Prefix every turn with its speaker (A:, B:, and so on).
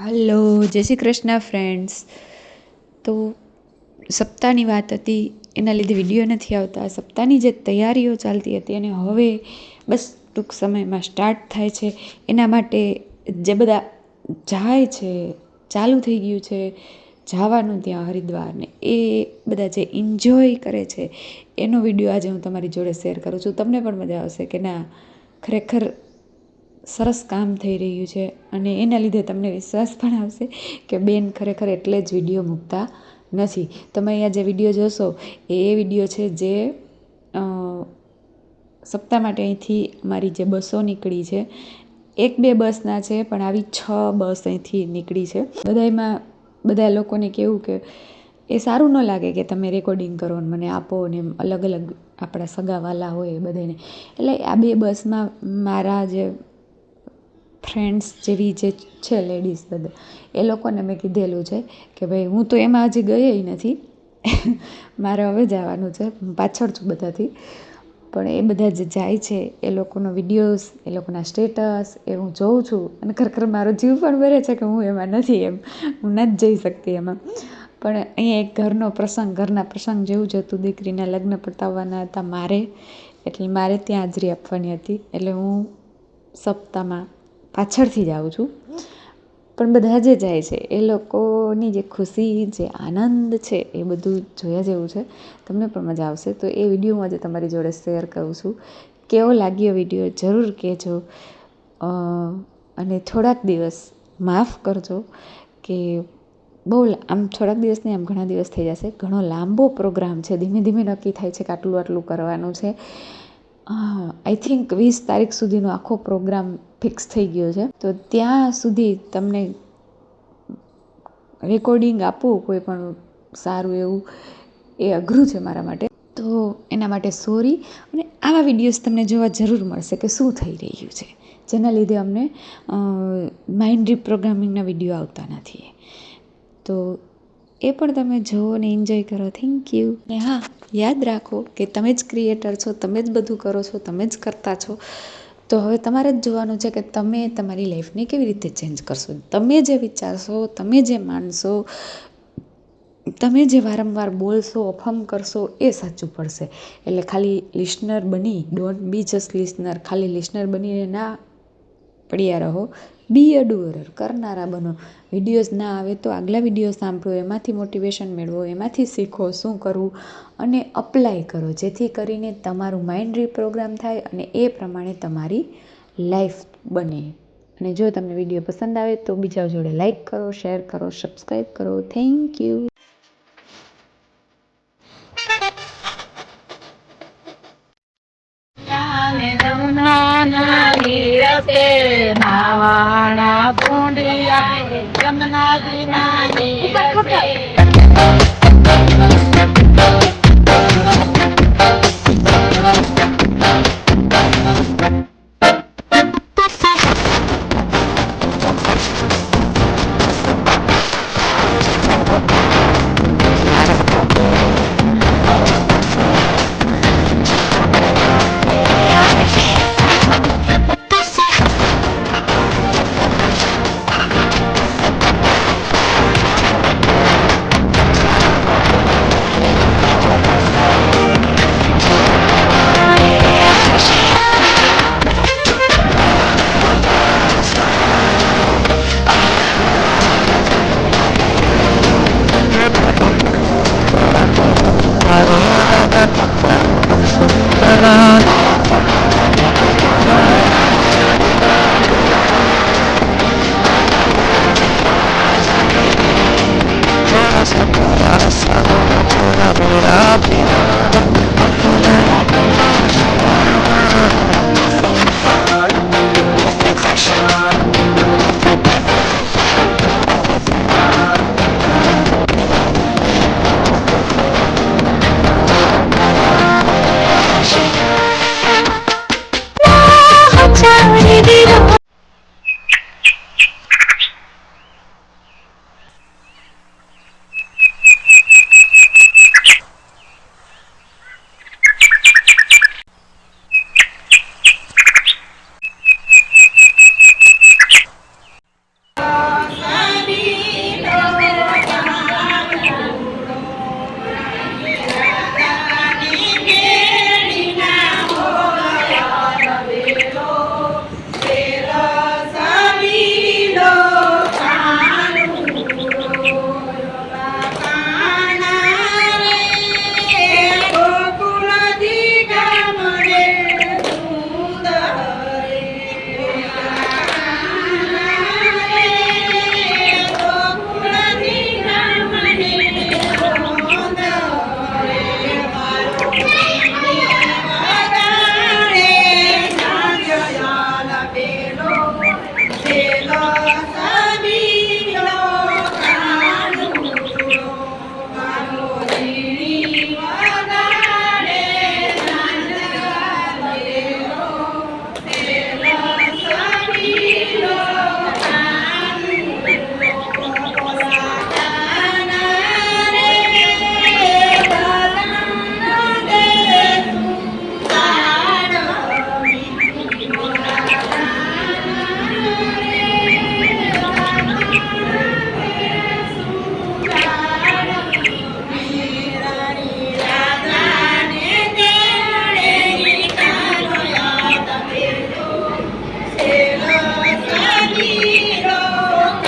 A: Hello જય Shri Krishna friends તો સપ્તાહની વાત હતી, એના લીધે વીડિયો નથી આવતા. સપ્તાહની જે તૈયારીઓ ચાલતી હતી અને હવે બસ ટૂંક સમયમાં સ્ટાર્ટ થાય છે. એના માટે જે બધા જાય છે, ચાલુ થઈ ગયું છે, જવાનું ત્યાં હરિદ્વારને એ બધા જે એન્જોય કરે છે, એનો વીડિયો આજે હું તમારી જોડે શેર કરું છું. તમને પણ મજા આવશે કે ના, ખરેખર સરસ કામ થઈ રહ્યું છે અને એના લીધે તમને વિશ્વાસ પણ આવશે કે બેન ખરેખર એટલે જ વીડિયો મૂકતા નથી. તમે અહીંયા જે વીડિયો જોશો એ એ વીડિયો છે જે સપ્તાહ માટે અહીંથી મારી જે બસો નીકળી છે. એક બે બસના છે પણ આવી છ બસ અહીંથી નીકળી છે. બધાયમાં, બધા લોકોને કેવું કે એ સારું ન લાગે કે તમે રેકોર્ડિંગ કરો ને મને આપો ને અલગ અલગ આપણા સગાવાલા હોય એ બધાને એટલે આ બે બસમાં મારા જે ફ્રેન્ડ્સ જેવી જે છે લેડીઝ બધા, એ લોકોને મેં કીધેલું છે કે ભાઈ હું તો એમાં હજી ગઈ નથી. મારે હવે જવાનું છે, હું પાછળ છું બધાથી. પણ એ બધા જે જાય છે, એ લોકોનો વિડીયોઝ એ લોકોના સ્ટેટસ એ હું જોઉં છું. અને ખરેખર મારો જીવ પણ ભરે છે કે હું એમાં નથી એમ. હું નથી જઈ શકતી એમાં. પણ અહીંયા એક ઘરનો પ્રસંગ, ઘરના પ્રસંગ જેવું જ હતું. દીકરીના લગ્ન પતાવવાના હતા મારે. એટલે મારે ત્યાં હાજરી આપવાની હતી. એટલે હું સપ્તાહમાં પાછળથી જ આવું છું. પણ બધા જે જાય છે, એ લોકોની જે ખુશી, જે આનંદ છે, એ બધું જોયા જેવું છે. તમને પણ મજા આવશે. તો એ વીડિયો હું આજે તમારી જોડે શેર કરું છું. કેવો લાગ્યો વીડિયો, જરૂર કહેજો. અને થોડાક દિવસ માફ કરજો કે બહુ આમ થોડાક દિવસ નહીં, આમ ઘણા દિવસ થઈ જશે. ઘણો લાંબો પ્રોગ્રામ છે. ધીમે ધીમે નક્કી થાય છે કે આટલું આટલું કરવાનું છે. આઈ થિંક વીસ તારીખ સુધીનો આખો પ્રોગ્રામ ફિક્સ થઈ ગયો છે. તો ત્યાં સુધી તમને રેકોર્ડિંગ આપવું કોઈ પણ સારું એવું, એ અઘરું છે મારા માટે. તો એના માટે સોરી અને આવા વિડીયોઝ તમને જોવા જરૂર મળશે કે શું થઈ રહ્યું છે. જેના લીધે અમને માઇન્ડ રિપ્રોગ્રામિંગના વીડિયો આવતા નથી. તો એ પણ તમે જુઓ અને એન્જોય કરો. થેન્ક યુ ને હા, યાદ રાખો કે તમે જ ક્રિએટર છો, તમે જ બધું કરો છો, તમે જ કરતા છો. તો હવે તમારે જ જોવાનું છે કે તમે તમારી લાઈફને કેવી રીતે ચેન્જ કરશો. તમે જે વિચારશો, તમે જે માનશો, તમે જે વારંવાર બોલશો અફમ કરશો, એ સાચું પડશે. એટલે ખાલી લિસનર બની ડોન્ટ બી જસ્ટ લિસનર ખાલી લિસનર બનીને ના પડ્યા રહો. બી અ ડુઅરર કરનારા બનો. વિડીયોઝ ના આવે તો આગલા વીડિયો સાંભળો. એમાંથી મોટિવેશન મેળવો. એમાંથી શીખો શું કરવું અને અપ્લાય કરો. જેથી કરીને તમારું માઇન્ડ રીપ્રોગ્રામ થાય અને એ પ્રમાણે તમારી લાઈફ બને. અને જો તમને વીડિયો પસંદ આવે તો બીજા જોડે લાઈક કરો શેર કરો સબસ્ક્રાઈબ કરો. થેન્ક યુ વસે
B: નાવાણા કુંડિયા યમુના જી નાની